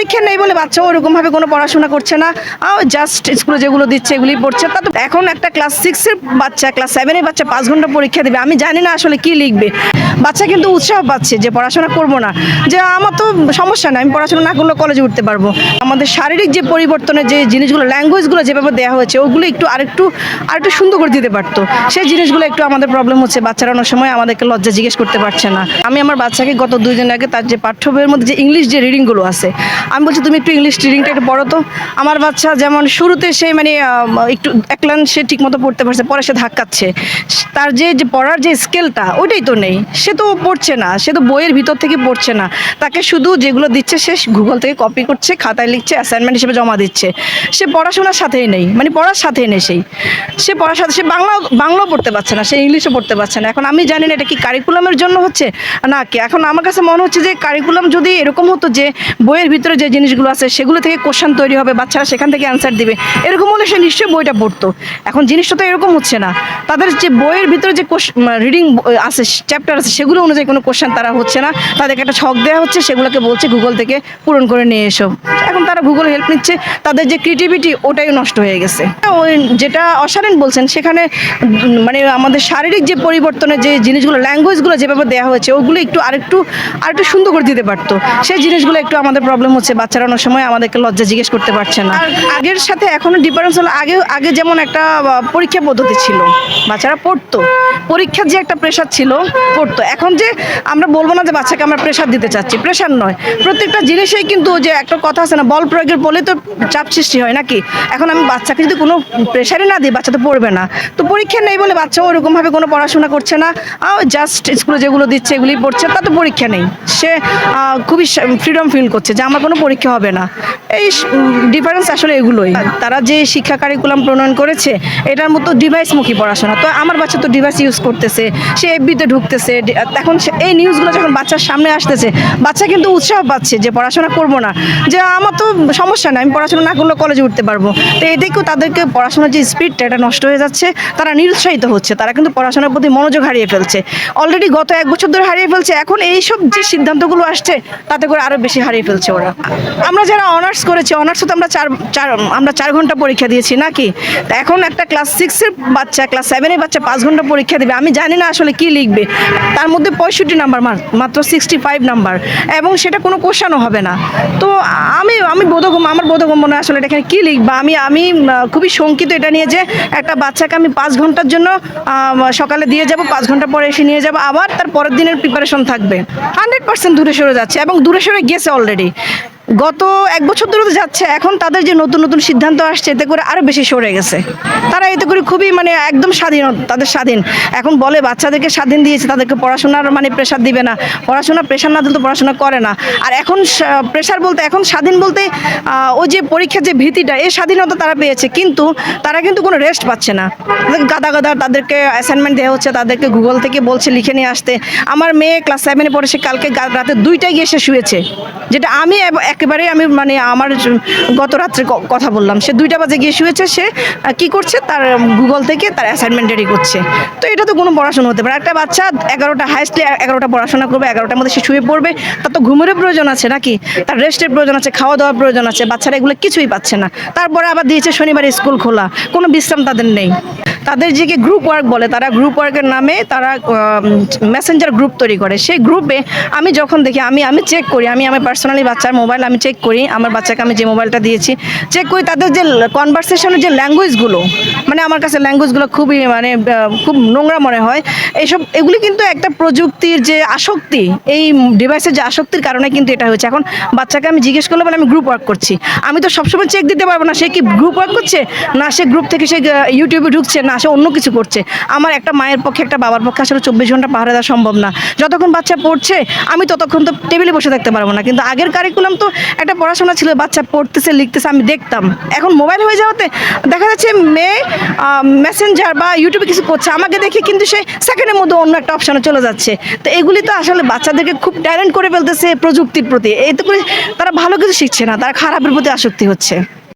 পরীক্ষা নেই বলে বাচ্চা ওরকমভাবে কোনো পড়াশোনা করছে না। জাস্ট স্কুলে যেগুলো দিচ্ছে এগুলি পড়ছে। তা তো এখন একটা ক্লাস সিক্সের বাচ্চা ক্লাস সেভেনের বাচ্চা পাঁচ ঘণ্টা পরীক্ষা দেবে। আমি জানি না আসলে কি লিখবে। বাচ্চা কিন্তু উৎসাহ পাচ্ছে যে পড়াশোনা করব না। যে আমার তো সমস্যা নেই, আমি পড়াশোনা না করলে কলেজে উঠতে পারব। আমাদের শারীরিক যে পরিবর্তনের যে জিনিসগুলো ল্যাঙ্গুয়েজগুলো যেভাবে দেওয়া হয়েছে, ওগুলো একটু আরেকটু আরেকটু সুন্দর করে দিতে পারতো। সেই জিনিসগুলো একটু আমাদের প্রবলেম হচ্ছে। বাচ্চারা অনেক সময় আমাদেরকে লজ্জা জিজ্ঞেস করতে পারছে না। আমি আমার বাচ্চাকে গত দুই দিন আগে তার যে পাঠ্য বইয়ের মধ্যে যে ইংলিশ যে রিডিংগুলো আছে আমি বলছি, তুমি একটু ইংলিশ রিডিংটা একটু পড়ো তো। আমার বাচ্চা যেমন শুরুতে সে মানে একটু একলান সে ঠিকমতো পড়তে পারছে, পরে সে ধাক্কাচ্ছে। তার যে যে পড়ার যে স্কেলটা ওইটাই তো নেই। সে তো পড়ছে না, সে তো বইয়ের ভিতর থেকে পড়ছে না। তাকে শুধু যেগুলো দিচ্ছে, সে গুগল থেকে কপি করছে, খাতায় লিখছে অ্যাসাইনমেন্ট হিসেবে জমা দিচ্ছে। সে পড়াশোনার সাথেই নেই মানে পড়ার সাথেই নেই সেই। সে পড়ার সাথে, সে বাংলা, বাংলাও পড়তে পারছে না, সে ইংলিশও পড়তে পারছে না। এখন আমি জানি না এটা কি কারিকুলামের জন্য হচ্ছে? না কি, এখন আমার কাছে মনে হচ্ছে যে কারিকুলাম যদি এরকম হতো যে, বইয়ের ভিতরে যে জিনিসগুলো আছে, সেগুলো থেকে কোশ্চেন তৈরি হবে, বাচ্চারা সেখান থেকে অ্যান্সার দিবে। এরকম হলে সে নিশ্চয়ই বইটা পড়তো। এখন জিনিসটা তো এরকম হচ্ছে না। তাদের যে বইয়ের ভিতরে যে রিডিং আছে চ্যাপ্টার আছে, সেগুলো অনুযায়ী কোনো কোশ্চেন তারা হচ্ছে না। তাদেরকে একটা ছক দেওয়া হচ্ছে, সেগুলোকে বলছে গুগল থেকে পূরণ করে নিয়ে এসো। এখন তারা গুগল হেল্প নিচ্ছে, তাদের যে ক্রিয়েটিভিটি ওটাই নষ্ট হয়ে গেছে। ওই যেটা অসারেন বলছেন, সেখানে মানে আমাদের শারীরিক যে পরিবর্তনের যে জিনিসগুলো ল্যাঙ্গুয়েজগুলো যেভাবে দেওয়া হয়েছে, ওগুলো একটু আরেকটু আরেকটু সুন্দর করে দিতে পারতো। সেই জিনিসগুলো একটু আমাদের প্রবলেম হচ্ছে। বাচ্চারা অনেক সময় আমাদেরকে লজ্জা জিজ্ঞেস করতে পারছে না। আগের সাথে এখনও ডিফারেন্স হলো, আগে আগে যেমন একটা পরীক্ষা পদ্ধতি ছিল, বাচ্চারা পড়তো। পরীক্ষার যে একটা প্রেশার ছিল, পড়তো। এখন যে আমরা বলব না যে বাচ্চাকে আমরা প্রেশার দিতে চাচ্ছি প্রেশার নয়। প্রত্যেকটা জিনিসেই কিন্তু যে একটা কথা আছে না, বল প্রয়োগের বলে তো চাপ সৃষ্টি হয় নাকি? এখন আমি বাচ্চাকে যদি কোনো প্রেশারই না দিই, বাচ্চা তো পড়বে না। তো পরীক্ষা নেই বলে বাচ্চা ওরকমভাবে কোনো পড়াশোনা করছে না। জাস্ট স্কুলে যেগুলো দিচ্ছে এগুলি পড়ছে তা তো পরীক্ষা নেই। সে খুবই ফ্রিডম ফিল করছে যে আমার কোনো পরীক্ষা হবে না। এই ডিফারেন্স আসলে এগুলোই। তারা যে শিক্ষা কারিকুলাম প্রণয়ন করেছে, এটার মতো ডিভাইসমুখী পড়াশোনা। তো আমার বাচ্চা তো ডিভাইস ইউজ করতেছে, সে এফবিতে ঢুকতেছে এখন এই নিউজগুলো যখন বাচ্চার সামনে আসতেছে, বাচ্চা কিন্তু উৎসাহ পাচ্ছে যে পড়াশোনা করব না। যে আমার তো সমস্যা নেই, আমি পড়াশোনা না করলে কলেজে উঠতে পারব। তো এদিকেও তাদেরকে পড়াশোনার যে স্পিডটা এটা নষ্ট হয়ে যাচ্ছে। তারা নিরুৎসাহিত হচ্ছে, তারা কিন্তু পড়াশোনার প্রতি মনোযোগ হারিয়ে ফেলছে। অলরেডি গত এক বছর ধরে হারিয়ে ফেলছে, এখন এইসব যে সিদ্ধান্তগুলো আসছে, তাতে করে আরও বেশি হারিয়ে ফেলছে ওরা। আমরা যারা অনার্স করেছি অনার্সে তো আমরা চার চার, আমরা চার ঘণ্টা পরীক্ষা দিয়েছি, নাকি? এখন একটা ক্লাস সিক্সের বাচ্চা ক্লাস সেভেনের বাচ্চা পাঁচ ঘণ্টা পরীক্ষা দেবে। আমি জানি না আসলে কি লিখবে। তার মধ্যে পঁয়ষট্টি নাম্বার মাত্র সিক্সটি ফাইভ নাম্বার এবং সেটা কোনো কোশ্চানও হবে না। তো আমি আমি বোধগম্য, আমার বোধগম্য না আসলে এটা এখানে কী লিখবা। আমি আমি খুবই শঙ্কিত এটা নিয়ে যে একটা বাচ্চাকে আমি পাঁচ ঘণ্টার জন্য সকালে দিয়ে যাব, পাঁচ ঘণ্টা পরে এসে নিয়ে যাব। আবার তার পরের দিনের প্রিপারেশন থাকবে। হান্ড্রেড পার্সেন্ট দূরে সরে যাচ্ছে এবং দূরে সরে গেছে অলরেডি গত এক বছর ধরে তো যাচ্ছে, এখন তাদের যে নতুন নতুন সিদ্ধান্ত আসছে, এতে করে আরও বেশি সরে গেছে। তারা এতে করে খুবই মানে একদম স্বাধীন, তাদের স্বাধীন। এখন বলে বাচ্চাদেরকে স্বাধীন দিয়েছে, তাদেরকে পড়াশোনার মানে প্রেশার দিবে না। পড়াশোনা প্রেশার না দিলে তো পড়াশোনা করে না। আর এখন প্রেশার বলতে, এখন স্বাধীন বলতে ওই যে পরীক্ষার যে ভীতিটা, এই স্বাধীনতা তারা পেয়েছে। কিন্তু তারা কিন্তু কোনো রেস্ট পাচ্ছে না। গাদা গাদা তাদেরকে অ্যাসাইনমেন্ট দেওয়া হচ্ছে, তাদেরকে গুগল থেকে বলছে, লিখে নিয়ে আসতে। আমার মেয়ে ক্লাস সেভেনে পড়ে, সে কালকে রাতে দুইটায় গিয়ে সে শুয়েছে। যেটা আমি এব- একেবারে আমি মানে আমার গত রাত্রে কথা বললাম। সে দুইটা বাজে গিয়ে শুয়েছে, সে কি করছে? তার গুগল থেকে তার অ্যাসাইনমেন্ট রেডি করছে। তো এটা তো কোনো পড়াশোনা হতে পারে। একটা বাচ্চা এগারোটা হাইস্টলি এগারোটা পড়াশোনা করবে, এগারোটার মধ্যে সে শুয়ে পড়বে। তার তো ঘুমেরও প্রয়োজন আছে নাকি? তার রেস্টের প্রয়োজন আছে খাওয়া দাওয়ার প্রয়োজন আছে। বাচ্চারা এগুলো কিছুই পাচ্ছে না। তারপরে আবার দিয়েছে শনিবার স্কুল খোলা। কোনো বিশ্রাম তাদের নেই। তাদের যে গ্রুপ ওয়ার্ক বলে, তারা গ্রুপ ওয়ার্কের নামে তারা মেসেঞ্জার গ্রুপ তৈরি করে। সেই গ্রুপে আমি যখন দেখি, আমি আমি চেক করি। আমি আমার পার্সোনালি বাচ্চার মোবাইল আমি চেক করি, আমার বাচ্চাকে আমি যে মোবাইলটা দিয়েছি চেক করি তাদের যে কনভারসেশনের যে ল্যাঙ্গুয়েজগুলো মানে আমার কাছে ল্যাঙ্গুয়েজগুলো খুবই মানে খুব নোংরা মনে হয়। এইসব এগুলি কিন্তু একটা প্রযুক্তির যে আসক্তি, এই ডিভাইসের যে আসক্তির কারণে কিন্তু এটা হয়েছে। এখন বাচ্চাকে আমি জিজ্ঞেস করলে বলে আমি গ্রুপ ওয়ার্ক করছি। আমি তো সবসময় চেক দিতে পারব না, সে কি গ্রুপ ওয়ার্ক করছে? না, সে গ্রুপ থেকে সে ইউটিউবে ঢুকছে, না, সে অন্য কিছু করছে। আমার একটা মায়ের পক্ষে, একটা বাবার পক্ষে আসলে চব্বিশ ঘণ্টা পাহাড়ে দেওয়া সম্ভব না। যতক্ষণ বাচ্চা পড়ছে, আমি ততক্ষণ তো টেবিলে বসে থাকতে পারব না। কিন্তু আগের কারিকুলাম তো একটা পড়াশোনা ছিল, বাচ্চা পড়তেছে, লিখতেছে, আমি দেখতাম। এখন মোবাইল হয়ে যাওয়াতে দেখা যাচ্ছে মেয়ে মেসেঞ্জার বা ইউটিউবে কিছু করছে, আমাকে দেখে কিন্তু সে সেকেন্ডের মধ্যে অন্য একটা অপশানে চলে যাচ্ছে। তো এগুলি তো আসলে বাচ্চাদেরকে খুব ট্যালেন্ট করে ফেলতেছে প্রযুক্তির প্রতি। এতে করে তারা ভালো কিছু শিখছে না, তারা খারাপের প্রতি আসক্তি হচ্ছে।